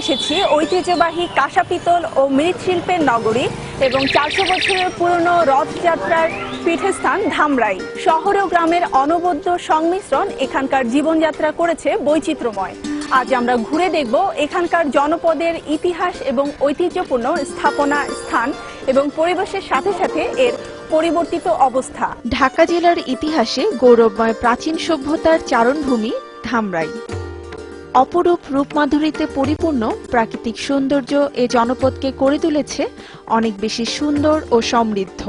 এসেছি ঐতিহ্যবাহী কাঁসা পিতল ও মৃৎশিল্পের নগরী এবং চারশো বছরের পুরনো রথযাত্রার পীঠস্থান ধামরাই। শহর ও গ্রামের অনবদ্য সংমিশ্রণ এখানকার জীবনযাত্রা করেছে বৈচিত্র্যময়। আজ আমরা ঘুরে দেখব এখানকার জনপদের ইতিহাস এবং ঐতিহ্যপূর্ণ স্থাপনা স্থান এবং পরিবেশের সাথে সাথে এর পরিবর্তিত অবস্থা। ঢাকা জেলার ইতিহাসে গৌরবময় প্রাচীন সভ্যতার চারণভূমি ধামরাই। অপরূপ রূপমাধুরীতে পরিপূর্ণ প্রাকৃতিক সৌন্দর্য এ জনপদকে করে তুলেছে অনেক বেশি সুন্দর ও সমৃদ্ধ।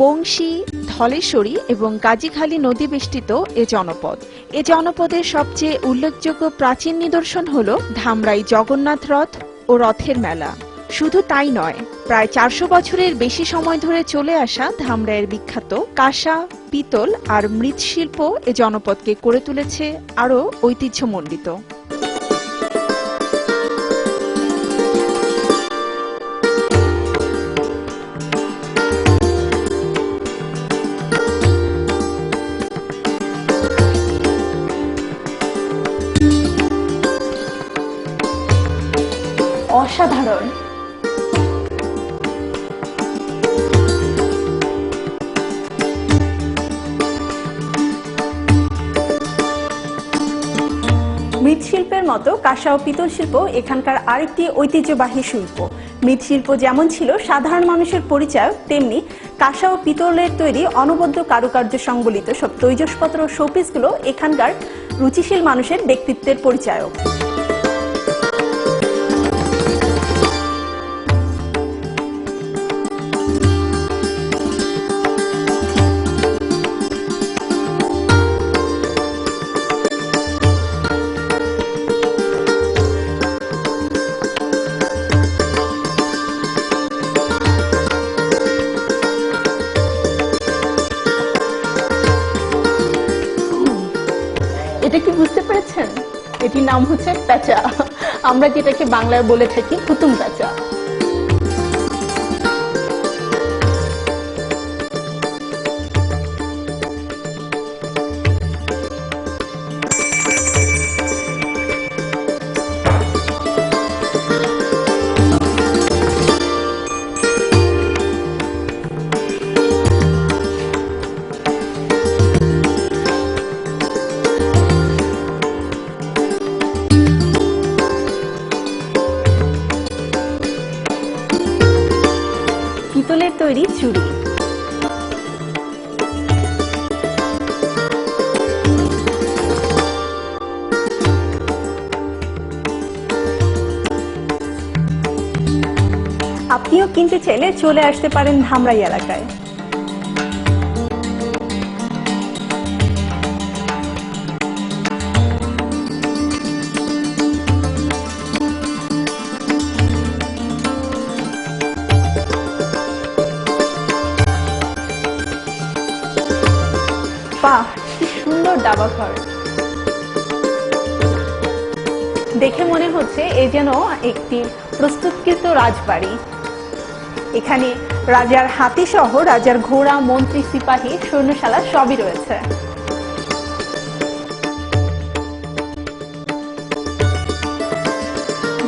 বংশী, ধলেশ্বরী এবং গাজীখালী নদী বেষ্টিত এ জনপদ। এ জনপদের সবচেয়ে উল্লেখযোগ্য প্রাচীন নিদর্শন হল ধামরাই জগন্নাথ রথ ও রথের মেলা। শুধু তাই নয়, প্রায় চারশো বছরের বেশি সময় ধরে চলে আসা ধামরাইয়ের বিখ্যাত কাঁসা, পিতল আর মৃৎশিল্প এ জনপদকে করে তুলেছে আরও ঐতিহ্যমণ্ডিত। অসাধারণ। মৃৎশিল্পের মতো কাঁসা ও পিতল শিল্প এখানকার আরেকটি ঐতিহ্যবাহী শিল্প। মৃৎশিল্প যেমন ছিল সাধারণ মানুষের পরিচয়, তেমনি কাঁসা ও পিতলের তৈরি অনবদ্য কারুকার্য সংবলিত সব তৈজসপত্র ও শোপিসগুলো এখানকার রুচিশীল মানুষের ব্যক্তিত্বের পরিচায়ক। এটা কি বুঝতে পেরেছেন? এটির নাম হচ্ছে প্যাঁচা। আমরা যেটাকে বাংলায় বলে থাকি? হুতুম প্যাঁচা। তৈরি চুড়ি। আপনিও কিনতে চাইলে চলে আসতে পারেন ধামরাই এলাকায়। বাহ, কি সুন্দর দাবা ঘর দেখে মনে হচ্ছে এ যেন একটি প্রস্তুতকৃত রাজবাড়ি। এখানে রাজার হাতি সহ রাজার ঘোড়া, মন্ত্রী, সিপাহী, সৈন্যশালা সবই রয়েছে।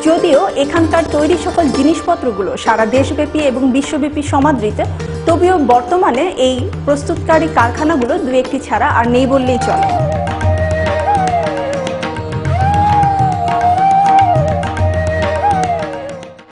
যদিও এখানকার তৈরি সকল জিনিসপত্রগুলো সারা দেশব্যাপী এবং বিশ্বব্যাপী সমাদৃত, তবুও বর্তমানে এই প্রস্তুতকারী কারখানাগুলো দু একটি ছাড়া আর নেই বললেই চলে।